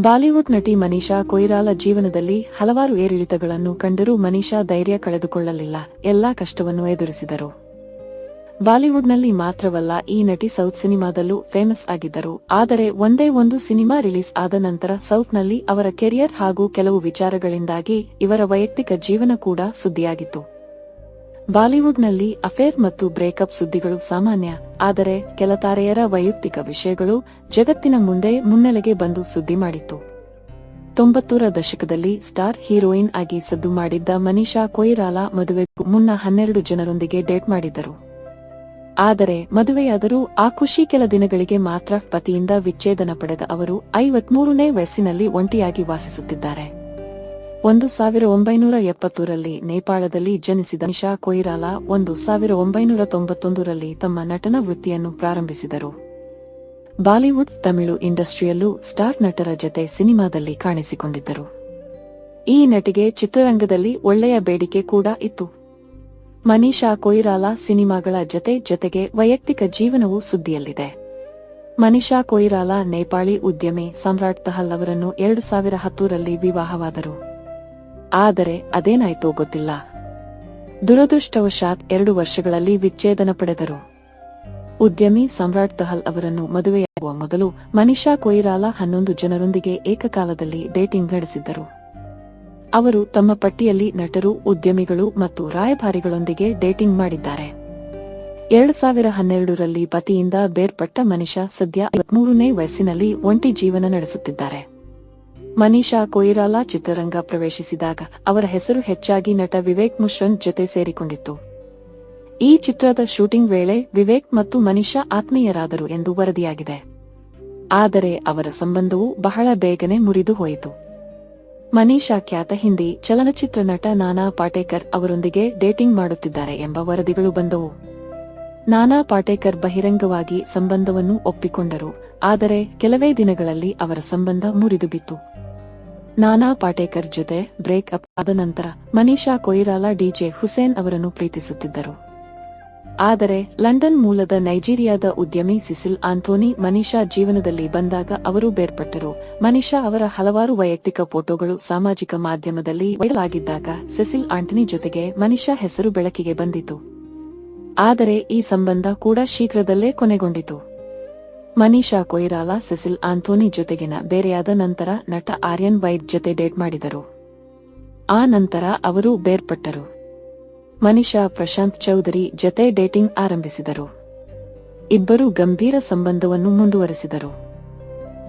Bollywood ನಟಿ ಮನೀಷಾ ಕೊಯಿರಾಲ ಜೀವನದಲ್ಲಿ ಹಲವಾರು ಏರಿಳಿತಗಳನ್ನು ಕಂಡರೂ ಮನೀಷಾ ಧೈರ್ಯ ಕಳೆದುಕೊಳ್ಳಲಿಲ್ಲ. ಎಲ್ಲಾ ಕಷ್ಟವನ್ನು ಎದುರಿಸಿದರು. ಬಾಲಿವುಡ್ನಲ್ಲಿ ಮಾತ್ರವಲ್ಲ, ಈ ನಟಿ ಸೌತ್ ಸಿನಿಮಾದಲ್ಲೂ ಫೇಮಸ್ ಆಗಿದ್ದರು. ಆದರೆ ಒಂದೇ ಒಂದು ಸಿನಿಮಾ ರಿಲೀಸ್ ಆದ ನಂತರ ಸೌತ್ನಲ್ಲಿ ಅವರ ಕೆರಿಯರ್ ಹಾಗೂ ಕೆಲವು ವಿಚಾರಗಳಿಂದಾಗಿ ಇವರ ವೈಯಕ್ತಿಕ ಜೀವನ ಕೂಡ ಸುದ್ದಿಯಾಗಿತ್ತು. ಬಾಲಿವುಡ್ನಲ್ಲಿ ಅಫೇರ್ ಮತ್ತು ಬ್ರೇಕಪ್ ಸುದ್ದಿಗಳು ಸಾಮಾನ್ಯ, ಆದರೆ ಕೆಲ ತಾರೆಯರ ವೈಯಕ್ತಿಕ ವಿಷಯಗಳು ಜಗತ್ತಿನ ಮುಂದೆ ಮುನ್ನೆಲೆಗೆ ಬಂದು ಸುದ್ದಿ ಮಾಡಿತ್ತು. ತೊಂಬತ್ತೂರ ದಶಕದಲ್ಲಿ ಸ್ಟಾರ್ ಹೀರೋಯಿನ್ ಆಗಿ ಸದ್ದು ಮಾಡಿದ್ದ ಮನೀಷಾ ಕೊಯಿರಾಲಾ ಮದುವೆಗೂ ಮುನ್ನ ಹನ್ನೆರಡು ಜನರೊಂದಿಗೆ ಡೇಟ್ ಮಾಡಿದ್ದರು. ಆದರೆ ಮದುವೆಯಾದರೂ ಆ ಖುಷಿ ಕೆಲ ದಿನಗಳಿಗೆ ಮಾತ್ರ ಪತಿಯಿಂದ ವಿಚ್ಛೇದನ ಪಡೆದ ಅವರು ಐವತ್ಮೂರನೇ ವಯಸ್ಸಿನಲ್ಲಿ ಒಂಟಿಯಾಗಿ ವಾಸಿಸುತ್ತಿದ್ದಾರೆ. ಒಂದು ಸಾವಿರ ಒಂಬೈನೂರ ಎಪ್ಪತ್ತೂರಲ್ಲಿ ನೇಪಾಳದಲ್ಲಿ ಜನಿಸಿದ ನಿಶಾ ಕೊಯಿರಾಲಾ ಒಂದು ಸಾವಿರ ಒಂಬೈನೂರ ತೊಂಬತ್ತೊಂದರಲ್ಲಿ ತಮ್ಮ ನಟನ ವೃತ್ತಿಯನ್ನು ಪ್ರಾರಂಭಿಸಿದರು. ಬಾಲಿವುಡ್ ತಮಿಳು ಇಂಡಸ್ಟ್ರಿಯಲ್ಲೂ ಸ್ಟಾರ್ ನಟರ ಜತೆ ಸಿನಿಮಾದಲ್ಲಿ ಕಾಣಿಸಿಕೊಂಡಿದ್ದರು. ಈ ನಟಿಗೆ ಚಿತ್ರರಂಗದಲ್ಲಿ ಒಳ್ಳೆಯ ಬೇಡಿಕೆ ಕೂಡ ಇತ್ತು. ಮನೀಷಾ ಕೊಯಿರಾಲಾ ಸಿನಿಮಾಗಳ ಜತೆ ಜತೆಗೆ ವೈಯಕ್ತಿಕ ಜೀವನವೂ ಸುದ್ದಿಯಲ್ಲಿದೆ. ಮನೀಷಾ ಕೊಯಿರಾಲಾ ನೇಪಾಳಿ ಉದ್ಯಮಿ ಸಮ್ರಾಟ್ ತಹಲ್ ಅವರನ್ನು ಎರಡು ಸಾವಿರ ಹತ್ತೂರಲ್ಲಿ ವಿವಾಹವಾದರು. ಆದರೆ ಅದೇನಾಯ್ತೋ ಗೊತ್ತಿಲ್ಲ. ದುರದೃಷ್ಟವಶಾತ್ ಎರಡು ವರ್ಷಗಳಲ್ಲಿ ವಿಚ್ಛೇದನ ಪಡೆದರು. ಉದ್ಯಮಿ ಸಮ್ರಾಟ್ ತಹಲ್ ಅವರನ್ನು ಮದುವೆಯಾಗುವ ಮೊದಲು ಮನೀಷಾ ಕೊಯಿರಾಲ ಹನ್ನೊಂದು ಜನರೊಂದಿಗೆ ಏಕಕಾಲದಲ್ಲಿ ಡೇಟಿಂಗ್ ನಡೆಸಿದ್ದರು. ಅವರು ತಮ್ಮ ಪಟ್ಟಿಯಲ್ಲಿ ನಟರು, ಉದ್ಯಮಿಗಳು ಮತ್ತು ರಾಯಭಾರಿಗಳೊಂದಿಗೆ ಡೇಟಿಂಗ್ ಮಾಡಿದ್ದಾರೆ. ಎರಡು ಸಾವಿರ ಹನ್ನೆರಡರಲ್ಲಿ ಪತಿಯಿಂದ ಬೇರ್ಪಟ್ಟ ಮನಿಷಾ ಸದ್ಯ ಐವತ್ಮೂರನೇ ವಯಸ್ಸಿನಲ್ಲಿ ಒಂಟಿ ಜೀವನ ನಡೆಸುತ್ತಿದ್ದಾರೆ. ಮನೀಷಾ ಕೊಯಿರಾಲಾ ಚಿತ್ರರಂಗ ಪ್ರವೇಶಿಸಿದಾಗ ಅವರ ಹೆಸರು ಹೆಚ್ಚಾಗಿ ನಟ ವಿವೇಕ್ ಮುಶ್ರನ್ ಜೊತೆ ಸೇರಿಕೊಂಡಿತ್ತು. ಈ ಚಿತ್ರದ ಶೂಟಿಂಗ್ ವೇಳೆ ವಿವೇಕ್ ಮತ್ತು ಮನೀಷಾ ಆತ್ಮೀಯರಾದರು ಎಂದು ವರದಿಯಾಗಿದೆ. ಆದರೆ ಅವರ ಸಂಬಂಧವು ಬಹಳ ಬೇಗನೆ ಮುರಿದು ಹೋಯಿತು. ಮನೀಷಾ ಖ್ಯಾತ ಹಿಂದಿ ಚಲನಚಿತ್ರ ನಟ ನಾನಾ ಪಾಟೇಕರ್ ಅವರೊಂದಿಗೆ ಡೇಟಿಂಗ್ ಮಾಡುತ್ತಿದ್ದಾರೆ ಎಂಬ ವರದಿಗಳು ಬಂದವು. ನಾನಾ ಪಾಟೇಕರ್ ಬಹಿರಂಗವಾಗಿ ಸಂಬಂಧವನ್ನು ಒಪ್ಪಿಕೊಂಡರು, ಆದರೆ ಕೆಲವೇ ದಿನಗಳಲ್ಲಿ ಅವರ ಸಂಬಂಧ ಮುರಿದು ಬಿತ್ತು ನಾನಾ ಪಾಟೇಕರ್ ಜೊತೆ ಬ್ರೇಕ್ ಅಪ್ ಆದ ನಂತರ ಮನೀಷಾ ಕೊಯಿರಾಲಾ ಡಿಜೆ ಹುಸೇನ್ ಅವರನ್ನು ಪ್ರೀತಿಸುತ್ತಿದ್ದರು. ಆದರೆ ಲಂಡನ್ ಮೂಲದ ನೈಜೀರಿಯಾದ ಉದ್ಯಮಿ ಸಿಸಿಲ್ ಆಂಥೋನಿ ಮನೀಷಾ ಜೀವನದಲ್ಲಿ ಬಂದಾಗ ಅವರು ಬೇರ್ಪಟ್ಟರು. ಮನೀಷಾ ಅವರ ಹಲವಾರು ವೈಯಕ್ತಿಕ ಫೋಟೋಗಳು ಸಾಮಾಜಿಕ ಮಾಧ್ಯಮದಲ್ಲಿ ವೈರಲ್ ಆಗಿದ್ದಾಗ ಸೆಸಿಲ್ ಆಂಟನಿ ಜೊತೆಗೆ ಮನೀಷಾ ಹೆಸರು ಬೆಳಕಿಗೆ ಬಂದಿತು. ಆದರೆ ಈ ಸಂಬಂಧ ಕೂಡ ಶೀಘ್ರದಲ್ಲೇ ಕೊನೆಗೊಂಡಿತು. ಮನೀಷಾ ಕೊಯಿರಾಲ, ಸೆಸಿಲ್ ಆಂಥೋನಿ ಜೊತೆಗಿನ ಬೇರೆಯಾದ ನಂತರ ನಟ ಆರ್ಯನ್ ವೈದ್ ಜೊತೆ ಡೇಟ್ ಮಾಡಿದರು. ಆ ನಂತರ ಅವರು ಬೇರ್ಪಟ್ಟರು. ಮನೀಷಾ ಪ್ರಶಾಂತ್ ಚೌಧರಿ ಜೊತೆ ಡೇಟಿಂಗ್ ಆರಂಭಿಸಿದರು. ಇಬ್ಬರು ಗಂಭೀರ ಸಂಬಂಧವನ್ನು ಮುಂದುವರೆಸಿದರು.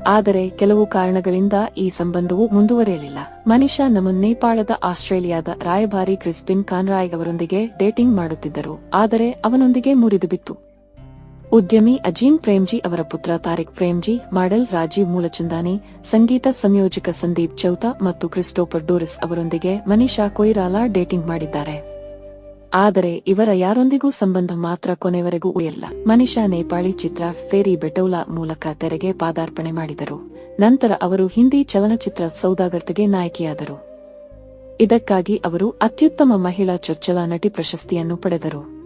ಆದರೆ ಕೆಲವು ಕಾರಣಗಳಿಂದ ಈ ಸಂಬಂಧವು ಮುಂದುವರೆಯಲಿಲ್ಲ. ಮನೀಷಾ ನಮ್ಮ ನೇಪಾಳದ ಆಸ್ಟ್ರೇಲಿಯಾದ ರಾಯಭಾರಿ ಕ್ರಿಸ್ಪಿನ್ ಖಾನ್ರಾಯ್ ಅವರೊಂದಿಗೆ ಡೇಟಿಂಗ್ ಮಾಡುತ್ತಿದ್ದರು. ಆದರೆ ಅವನೊಂದಿಗೆ ಮುರಿದು ಬಿತ್ತು ಉದ್ಯಮಿ ಅಜೀಂ ಪ್ರೇಮ್ಜಿ ಅವರ ಪುತ್ರ ತಾರಿಕ್ ಪ್ರೇಮ್ಜಿ, ಮಾಡೆಲ್ ರಾಜೀವ್ ಮೂಲಚಂದಾನಿ, ಸಂಗೀತ ಸಂಯೋಜಕ ಸಂದೀಪ್ ಚೌತಾ ಮತ್ತು ಕ್ರಿಸ್ಟೋಫರ್ ಡೋರಿಸ್ ಅವರೊಂದಿಗೆ ಮನೀಷಾ ಕೊಯಿರಾಲಾ ಡೇಟಿಂಗ್ ಮಾಡಿದ್ದಾರೆ. ಆದರೆ ಇವರ ಯಾರೊಂದಿಗೂ ಸಂಬಂಧ ಮಾತ್ರ ಕೊನೆವರೆಗೂ ಉಯಲ್ಲ ಮನೀಷಾ ನೇಪಾಳಿ ಚಿತ್ರ ಫೇರಿ ಬೆಟೌಲಾ ಮೂಲಕ ತೆರೆಗೆ ಪಾದಾರ್ಪಣೆ ಮಾಡಿದರು. ನಂತರ ಅವರು ಹಿಂದಿ ಚಲನಚಿತ್ರ ಸೌದಾಗರ್ತೆಗೆ ನಾಯಕಿಯಾದರು. ಇದಕ್ಕಾಗಿ ಅವರು ಅತ್ಯುತ್ತಮ ಮಹಿಳಾ ಚೊಚ್ಚಲ ನಟಿ ಪ್ರಶಸ್ತಿಯನ್ನು ಪಡೆದರು.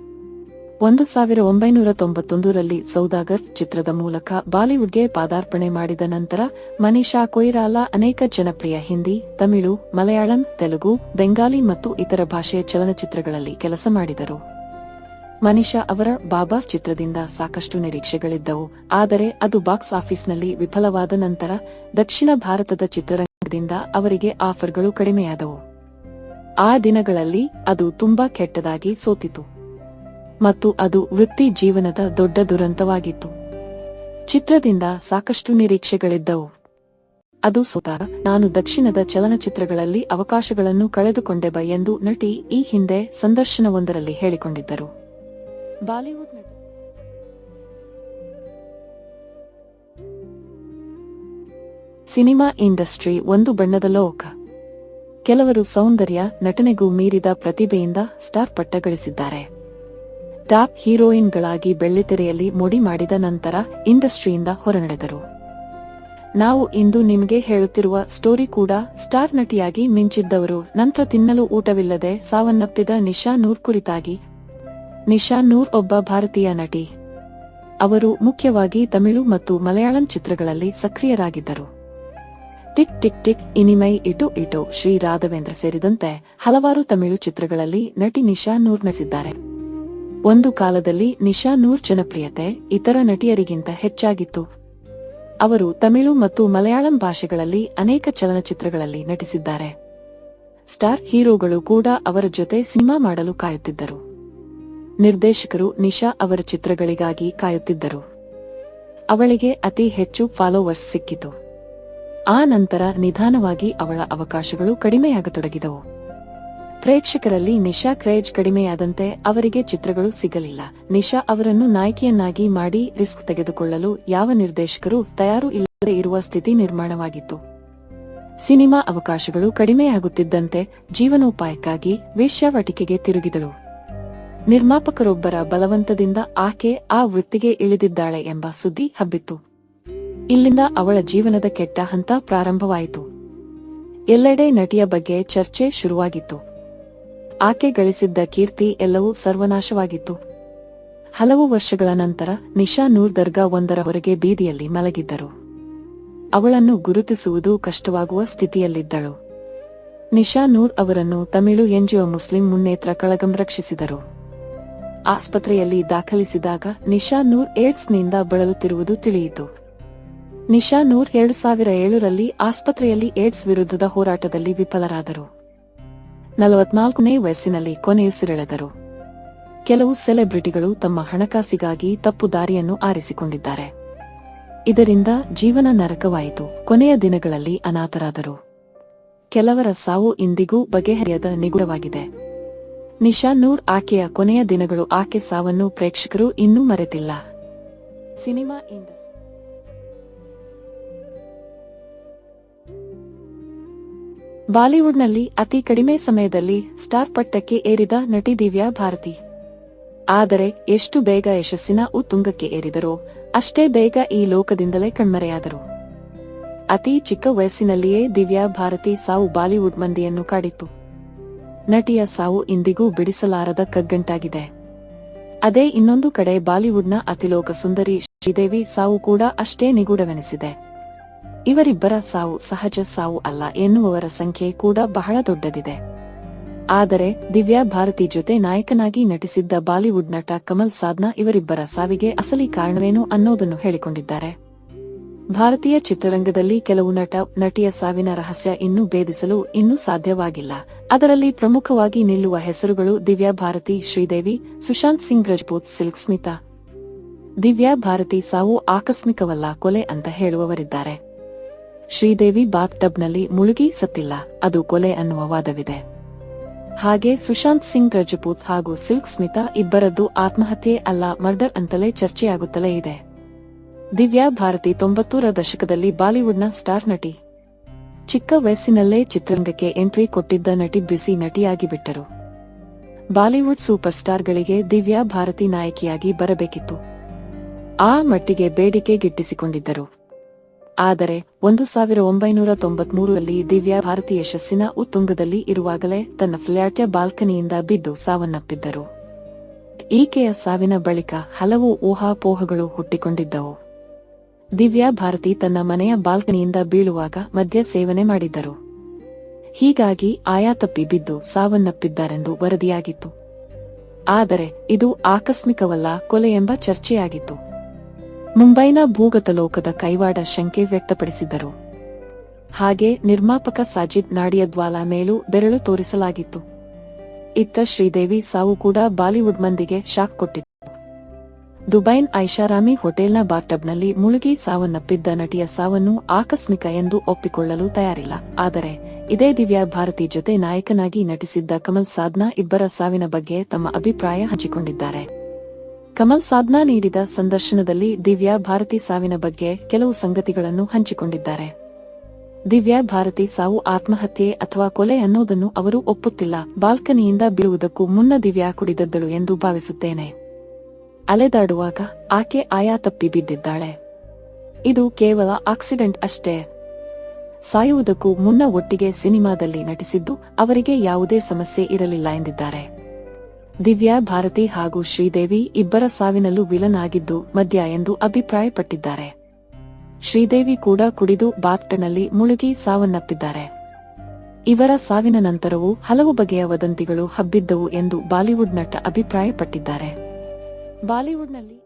ಒಂದು ಸಾವಿರ ಒಂಬೈನೂರ ತೊಂಬತ್ತೊಂದರಲ್ಲಿ ಸೌದಾಗರ್ ಚಿತ್ರದ ಮೂಲಕ ಬಾಲಿವುಡ್ಗೆ ಪಾದಾರ್ಪಣೆ ಮಾಡಿದ ನಂತರ ಮನೀಷಾ ಕೊಯಿರಾಲಾ ಅನೇಕ ಜನಪ್ರಿಯ ಹಿಂದಿ, ತಮಿಳು, ಮಲಯಾಳಂ, ತೆಲುಗು, ಬೆಂಗಾಲಿ ಮತ್ತು ಇತರ ಭಾಷೆಯ ಚಲನಚಿತ್ರಗಳಲ್ಲಿ ಕೆಲಸ ಮಾಡಿದರು. ಮನೀಷಾ ಅವರ ಬಾಬಾ ಚಿತ್ರದಿಂದ ಸಾಕಷ್ಟು ನಿರೀಕ್ಷೆಗಳಿದ್ದವು, ಆದರೆ ಅದು ಬಾಕ್ಸ್ ಆಫೀಸ್ನಲ್ಲಿ ವಿಫಲವಾದ ನಂತರ ದಕ್ಷಿಣ ಭಾರತದ ಚಿತ್ರರಂಗದಿಂದ ಅವರಿಗೆ ಆಫರ್ಗಳು ಕಡಿಮೆಯಾದವು. ಆ ದಿನಗಳಲ್ಲಿ ಅದು ತುಂಬಾ ಕೆಟ್ಟದಾಗಿ ಸೋತಿತು. ಮತ್ತು ಅದು ವೃತ್ತಿ ಜೀವನದ ದೊಡ್ಡ ದುರಂತವಾಗಿತ್ತು. ಚಿತ್ರದಿಂದ ಸಾಕಷ್ಟು ನಿರೀಕ್ಷೆಗಳಿದ್ದವು. ಅದು ಸೋತಾಗ ನಾನು ದಕ್ಷಿಣದ ಚಲನಚಿತ್ರಗಳಲ್ಲಿ ಅವಕಾಶಗಳನ್ನು ಕಳೆದುಕೊಂಡೆಬ ಎಂದು ನಟಿ ಈ ಹಿಂದೆ ಸಂದರ್ಶನವೊಂದರಲ್ಲಿ ಹೇಳಿಕೊಂಡಿದ್ದರು. ಬಾಲಿವುಡ್ ಸಿನಿಮಾ ಇಂಡಸ್ಟ್ರಿ ಒಂದು ಬಣ್ಣದ ಲೋಕ. ಕೆಲವರು ಸೌಂದರ್ಯ, ನಟನೆಗೂ ಮೀರಿದ ಪ್ರತಿಭೆಯಿಂದ ಸ್ಟಾರ್ ಪಟ್ಟ ಗಳಿಸಿದ್ದಾರೆ ಟಾಪ್ ಹೀರೋಯಿನ್ಗಳಾಗಿ ಬೆಳ್ಳಿತೆರೆಯಲ್ಲಿ ಮುಡಿ ಮಾಡಿದ ನಂತರ ಇಂಡಸ್ಟ್ರಿಯಿಂದ ಹೊರನಡೆದರು. ನಾವು ಇಂದು ನಿಮಗೆ ಹೇಳುತ್ತಿರುವ ಸ್ಟೋರಿ ಕೂಡ ಸ್ಟಾರ್ ನಟಿಯಾಗಿ ಮಿಂಚಿದ್ದವರು. ನಂತರ ತಿನ್ನಲು ಊಟವಿಲ್ಲದೆ ಸಾವನ್ನಪ್ಪಿದ ನಿಶಾ ನೂರ್ ಕುರಿತಾಗಿ ನಿಶಾ ನೂರ್ ಒಬ್ಬ ಭಾರತೀಯ ನಟಿ. ಅವರು ಮುಖ್ಯವಾಗಿ ತಮಿಳು ಮತ್ತು ಮಲಯಾಳಂ ಚಿತ್ರಗಳಲ್ಲಿ ಸಕ್ರಿಯರಾಗಿದ್ದರು. Tick tick tick Inimai Idhu Idhu Shri Raghavendra ಸೇರಿದಂತೆ ಹಲವಾರು ತಮಿಳು ಚಿತ್ರಗಳಲ್ಲಿ ನಟಿ ನಿಶಾ ನೂರ್ ನಟಿಸಿದ್ದಾರೆ. ಒಂದು ಕಾಲದಲ್ಲಿ ನಿಶಾ ನೂರ್ ಜನಪ್ರಿಯತೆ ಇತರ ನಟಿಯರಿಗಿಂತ ಹೆಚ್ಚಾಗಿತ್ತು. ಅವರು ತಮಿಳು ಮತ್ತು ಮಲಯಾಳಂ ಭಾಷೆಗಳಲ್ಲಿ ಅನೇಕ ಚಲನಚಿತ್ರಗಳಲ್ಲಿ ನಟಿಸಿದ್ದಾರೆ. ಸ್ಟಾರ್ ಹೀರೋಗಳು ಕೂಡ ಅವರ ಜೊತೆ ಸಿನಿಮಾ ಮಾಡಲು ಕಾಯುತ್ತಿದ್ದರು. ನಿರ್ದೇಶಕರು ನಿಶಾ ಅವರ ಚಿತ್ರಗಳಿಗಾಗಿ ಕಾಯುತ್ತಿದ್ದರು. ಅವಳಿಗೆ ಅತಿ ಹೆಚ್ಚು ಫಾಲೋವರ್ಸ್ ಸಿಕ್ಕಿತು. ಆ ನಂತರ ನಿಧಾನವಾಗಿ ಅವಳ ಅವಕಾಶಗಳು ಕಡಿಮೆಯಾಗತೊಡಗಿದವು. ಪ್ರೇಕ್ಷಕರಲ್ಲಿ ನಿಶಾ ಕ್ರೇಜ್ ಕಡಿಮೆಯಾದಂತೆ ಅವರಿಗೆ ಚಿತ್ರಗಳು ಸಿಗಲಿಲ್ಲ. ನಿಶಾ ಅವರನ್ನು ನಾಯಕಿಯನ್ನಾಗಿ ಮಾಡಿ ರಿಸ್ಕ್ ತೆಗೆದುಕೊಳ್ಳಲು ಯಾವ ನಿರ್ದೇಶಕರು ತಯಾರು ಇಲ್ಲದೆ ಇರುವ ಸ್ಥಿತಿ ನಿರ್ಮಾಣವಾಗಿತ್ತು. ಸಿನಿಮಾ ಅವಕಾಶಗಳು ಕಡಿಮೆಯಾಗುತ್ತಿದ್ದಂತೆ ಜೀವನೋಪಾಯಕ್ಕಾಗಿ ವೇಶ್ಯಾವಟಿಕೆಗೆ ತಿರುಗಿದಳು. ನಿರ್ಮಾಪಕರೊಬ್ಬರ ಬಲವಂತದಿಂದ ಆಕೆ ಆ ವೃತ್ತಿಗೆ ಇಳಿದಿದ್ದಾಳೆ ಎಂಬ ಸುದ್ದಿ ಹಬ್ಬಿತ್ತು. ಇಲ್ಲಿಂದ ಅವಳ ಜೀವನದ ಕೆಟ್ಟ ಹಂತ ಪ್ರಾರಂಭವಾಯಿತು. ಎಲ್ಲೆಡೆ ನಟಿಯ ಬಗ್ಗೆ ಚರ್ಚೆ ಶುರುವಾಗಿತ್ತು. ಆಕೆ ಗಳಿಸಿದ್ದ ಕೀರ್ತಿ ಎಲ್ಲವೂ ಸರ್ವನಾಶವಾಗಿತ್ತು. ಹಲವು ವರ್ಷಗಳ ನಂತರ ನಿಶಾ ನೂರ್ ದರ್ಗಾ ಒಂದರ ಹೊರಗೆ ಬೀದಿಯಲ್ಲಿ ಮಲಗಿದ್ದರು. ಅವಳನ್ನು ಗುರುತಿಸುವುದು ಕಷ್ಟವಾಗುವ ಸ್ಥಿತಿಯಲ್ಲಿದ್ದಳು. ನಿಶಾ ನೂರ್ ಅವರನ್ನು ತಮಿಳು ಎನ್ಜಿಒ ಮುಸ್ಲಿಂ ಮುನ್ನೇತ್ರ ಕಳಗಂ ರಕ್ಷಿಸಿದರು. ಆಸ್ಪತ್ರೆಯಲ್ಲಿ ದಾಖಲಿಸಿದಾಗ ನಿಶಾ ನೂರ್ ಏಡ್ಸ್ನಿಂದ ಬಳಲುತ್ತಿರುವುದು ತಿಳಿಯಿತು. ನಿಶಾ ನೂರ್ ಎರಡು ಸಾವಿರ ಏಳರಲ್ಲಿ ಆಸ್ಪತ್ರೆಯಲ್ಲಿ ಏಡ್ಸ್ ವಿರುದ್ಧದ ಹೋರಾಟದಲ್ಲಿ ವಿಫಲರಾದರು. ನಲವತ್ನಾಲ್ಕನೇ ವಯಸ್ಸಿನಲ್ಲಿ ಕೊನೆಯುಸಿರೆಳೆದರು ಕೆಲವು ಸೆಲೆಬ್ರಿಟಿಗಳು ತಮ್ಮ ಹಣಕಾಸಿಗಾಗಿ ತಪ್ಪು ದಾರಿಯನ್ನು ಆರಿಸಿಕೊಂಡಿದ್ದಾರೆ. ಇದರಿಂದ ಜೀವನ ನರಕವಾಯಿತು. ಕೊನೆಯ ದಿನಗಳಲ್ಲಿ ಅನಾಥರಾದರು. ಕೆಲವರ ಸಾವು ಇಂದಿಗೂ ಬಗೆಹರಿಯದ ನಿಗೂಢವಾಗಿದೆ. ನಿಶಾ ನೂರ್ ಆಕೆಯ ಕೊನೆಯ ದಿನಗಳು ಆಕೆ ಸಾವನ್ನು ಪ್ರೇಕ್ಷಕರು ಇನ್ನೂ ಮರೆತಿಲ್ಲ. ಸಿನಿಮಾ ಇಂಡಸ್ಟ್ರಿ ಬಾಲಿವುಡ್ನಲ್ಲಿ ಅತಿ ಕಡಿಮೆ ಸಮಯದಲ್ಲಿ ಸ್ಟಾರ್ ಪಟ್ಟಕ್ಕೆ ಏರಿದ ನಟಿ ದಿವ್ಯಾ ಭಾರತಿ. ಆದರೆ ಎಷ್ಟು ಬೇಗ ಯಶಸ್ಸಿನ ಉತ್ತುಂಗಕ್ಕೆ ಏರಿದರೋ ಅಷ್ಟೇ ಬೇಗ ಈ ಲೋಕದಿಂದಲೇ ಕಣ್ಮರೆಯಾದರು. ಅತಿ ಚಿಕ್ಕ ವಯಸ್ಸಿನಲ್ಲಿಯೇ ದಿವ್ಯಾ ಭಾರತಿ ಸಾವು ಬಾಲಿವುಡ್ ಮಂದಿಯನ್ನು ಕಾಡಿತ್ತು. ನಟಿಯ ಸಾವು ಇಂದಿಗೂ ಬಿಡಿಸಲಾರದ ಕಗ್ಗಂಟಾಗಿದೆ. ಅದೇ ಇನ್ನೊಂದು ಕಡೆ ಬಾಲಿವುಡ್ನ ಅತಿಲೋಕ ಸುಂದರಿ ಶ್ರೀದೇವಿ ಸಾವು ಕೂಡ ಅಷ್ಟೇ ನಿಗೂಢವೆನಿಸಿದೆ. ಇವರಿಬ್ಬರ ಸಾವು ಸಹಜ ಸಾವು ಅಲ್ಲ ಎನ್ನುವವರ ಸಂಖ್ಯೆ ಕೂಡ ಬಹಳ ದೊಡ್ಡದಿದೆ. ಆದರೆ ದಿವ್ಯಾ ಭಾರತಿ ಜೊತೆ ನಾಯಕನಾಗಿ ನಟಿಸಿದ್ದ ಬಾಲಿವುಡ್ ನಟ ಕಮಲ್ ಸಾದ್ನಾ ಇವರಿಬ್ಬರ ಸಾವಿಗೆ ಅಸಲಿ ಕಾರಣವೇನು ಅನ್ನೋದನ್ನು ಹೇಳಿಕೊಂಡಿದ್ದಾರೆ. ಭಾರತೀಯ ಚಿತ್ರರಂಗದಲ್ಲಿ ಕೆಲವು ನಟ, ನಟಿಯ ಸಾವಿನ ರಹಸ್ಯ ಇನ್ನೂ ಭೇದಿಸಲು ಇನ್ನೂ ಸಾಧ್ಯವಾಗಿಲ್ಲ. ಅದರಲ್ಲಿ ಪ್ರಮುಖವಾಗಿ ನಿಲ್ಲುವ ಹೆಸರುಗಳು ದಿವ್ಯಾ ಭಾರತಿ, ಶ್ರೀದೇವಿ, ಸುಶಾಂತ್ ಸಿಂಗ್ ರಜಪೂತ್, ಸಿಲ್ಕ್ ಸ್ಮಿತಾ. ದಿವ್ಯಾ ಭಾರತಿ ಸಾವು ಆಕಸ್ಮಿಕವಲ್ಲ ಕೊಲೆ ಅಂತ ಹೇಳುವವರಿದ್ದಾರೆ. ಶ್ರೀದೇವಿ ಬಾತ್ ಟಬ್ನಲ್ಲಿ ಮುಳುಗಿ ಸತ್ತಿಲ್ಲ. ಅದು ಕೊಲೆ ಅನ್ನುವ ವಾದವಿದೆ. ಹಾಗೆ ಸುಶಾಂತ್ ಸಿಂಗ್, ರಜಪೂತ್ ಹಾಗೂ ಸಿಲ್ಕ್ ಸ್ಮಿತಾ ಇಬ್ಬರದ್ದು ಆತ್ಮಹತ್ಯೆ ಅಲ್ಲ, ಮರ್ಡರ್ ಅಂತಲೇ ಚರ್ಚೆಯಾಗುತ್ತಲೇ ಇದೆ. ದಿವ್ಯಾ ಭಾರತಿ ತೊಂಬತ್ತೂರ ದಶಕದಲ್ಲಿ ಬಾಲಿವುಡ್ನ ಸ್ಟಾರ್ ನಟಿ. ಚಿಕ್ಕ ವಯಸ್ಸಿನಲ್ಲೇ ಚಿತ್ರರಂಗಕ್ಕೆ ಎಂಟ್ರಿ ಕೊಟ್ಟಿದ್ದ ನಟಿ ಬ್ಯುಸಿ ನಟಿಯಾಗಿ ಬಿಟ್ಟರು ಬಾಲಿವುಡ್ ಸೂಪರ್ ಸ್ಟಾರ್ಗಳಿಗೆ ದಿವ್ಯಾ ಭಾರತಿ ನಾಯಕಿಯಾಗಿ ಬರಬೇಕಿತ್ತು. ಆ ಮಟ್ಟಿಗೆ ಬೇಡಿಕೆ ಗಿಟ್ಟಿಸಿಕೊಂಡಿದ್ದರು. ಆದರೆ ಒಂದು ಸಾವಿರ ಒಂಬೈನೂರ ತೊಂಬತ್ಮೂರರಲ್ಲಿ ದಿವ್ಯಾ ಭಾರತಿ ಯಶಸ್ಸಿನ ಉತ್ತುಂಗದಲ್ಲಿ ಇರುವಾಗಲೇ ತನ್ನ ಫ್ಲ್ಯಾಟ್ಯ ಬಾಲ್ಕನಿಯಿಂದ ಬಿದ್ದು ಸಾವನ್ನಪ್ಪಿದ್ದರು. ಈಕೆಯ ಸಾವಿನ ಬಳಿಕ ಹಲವು ಊಹಾಪೋಹಗಳು ಹುಟ್ಟಿಕೊಂಡಿದ್ದವು. ದಿವ್ಯಾ ಭಾರತಿ ತನ್ನ ಮನೆಯ ಬಾಲ್ಕನಿಯಿಂದ ಬೀಳುವಾಗ ಮದ್ಯ ಸೇವನೆ ಮಾಡಿದ್ದರು. ಹೀಗಾಗಿ ಆಯಾ ತಪ್ಪಿ ಬಿದ್ದು ಸಾವನ್ನಪ್ಪಿದ್ದಾರೆಂದು ವರದಿಯಾಗಿತ್ತು. ಆದರೆ ಇದು ಆಕಸ್ಮಿಕವಲ್ಲ ಕೊಲೆ ಎಂಬ ಚರ್ಚೆಯಾಗಿತ್ತು. ಮುಂಬೈನ ಭೂಗತ ಲೋಕದ ಕೈವಾಡ ಶಂಕೆ ವ್ಯಕ್ತಪಡಿಸಿದ್ದರು. ಹಾಗೆ ನಿರ್ಮಾಪಕ ಸಾಜಿದ್ ನಾಡಿಯದ್ವಾಲಾ ಮೇಲೂ ಬೆರಳು ತೋರಿಸಲಾಗಿತ್ತು. ಇತ್ತ ಶ್ರೀದೇವಿ ಸಾವು ಕೂಡ ಬಾಲಿವುಡ್ ಮಂದಿಗೆ ಶಾಕ್ ಕೊಟ್ಟಿತ್ತು. ದುಬೈನ್ ಐಷಾರಾಮಿ ಹೋಟೆಲ್ನ ಬಾಟಬ್ನಲ್ಲಿ ಮುಳುಗಿ ಸಾವನ್ನಪ್ಪಿದ್ದ ನಟಿಯ ಸಾವನ್ನು ಆಕಸ್ಮಿಕ ಎಂದು ಒಪ್ಪಿಕೊಳ್ಳಲು ತಯಾರಿಲ್ಲ. ಆದರೆ ಇದೇ ದಿವ್ಯಾ ಭಾರತಿ ಜೊತೆ ನಾಯಕನಾಗಿ ನಟಿಸಿದ್ದ ಕಮಲ್ ಸಾದ್ನಾ ಇಬ್ಬರ ಸಾವಿನ ಬಗ್ಗೆ ತಮ್ಮ ಅಭಿಪ್ರಾಯ ಹಂಚಿಕೊಂಡಿದ್ದಾರೆ. ಕಮಲ್ ಸಾಧ್ನಾ ನೀಡಿದ ಸಂದರ್ಶನದಲ್ಲಿ ದಿವ್ಯಾ ಭಾರತಿ ಸಾವಿನ ಬಗ್ಗೆ ಕೆಲವು ಸಂಗತಿಗಳನ್ನು ಹಂಚಿಕೊಂಡಿದ್ದಾರೆ. ದಿವ್ಯಾ ಭಾರತಿ ಸಾವು ಆತ್ಮಹತ್ಯೆ ಅಥವಾ ಕೊಲೆ ಅನ್ನೋದನ್ನು ಅವರು ಒಪ್ಪುತ್ತಿಲ್ಲ. ಬಾಲ್ಕನಿಯಿಂದ ಬೀಳುವುದಕ್ಕೂ ಮುನ್ನ ದಿವ್ಯಾ ಕುಡಿದದ್ದಳು ಎಂದು ಭಾವಿಸುತ್ತೇನೆ. ಅಲೆದಾಡುವಾಗ ಆಕೆ ಆಯಾ ತಪ್ಪಿ ಬಿದ್ದಿದ್ದಾಳೆ. ಇದು ಕೇವಲ ಆಕ್ಸಿಡೆಂಟ್ ಅಷ್ಟೇ. ಸಾಯುವುದಕ್ಕೂ ಮುನ್ನ ಒಟ್ಟಿಗೆ ಸಿನಿಮಾದಲ್ಲಿ ನಟಿಸಿದ್ದು ಅವರಿಗೆ ಯಾವುದೇ ಸಮಸ್ಯೆ ಇರಲಿಲ್ಲ ಎಂದಿದ್ದಾರೆ. ದಿವ್ಯಾ, ಭಾರತಿ ಹಾಗೂ ಶ್ರೀದೇವಿ ಇಬ್ಬರ ಸಾವಿನಲ್ಲೂ ವಿಲನ್ ಆಗಿದ್ದು ಮದ್ಯ ಎಂದು ಅಭಿಪ್ರಾಯಪಟ್ಟಿದ್ದಾರೆ. ಶ್ರೀದೇವಿ ಕೂಡ ಕುಡಿದು ಬಾತ್ಟನಲ್ಲಿ ಮುಳುಗಿ ಸಾವನ್ನಪ್ಪಿದ್ದಾರೆ. ಇವರ ಸಾವಿನ ನಂತರವೂ ಹಲವು ಬಗೆಯ ವದಂತಿಗಳು ಹಬ್ಬಿದ್ದವು ಎಂದು ಬಾಲಿವುಡ್ ನಟ ಅಭಿಪ್ರಾಯಪಟ್ಟಿದ್ದಾರೆ. ಬಾಲಿವುಡ್ನಲ್ಲಿ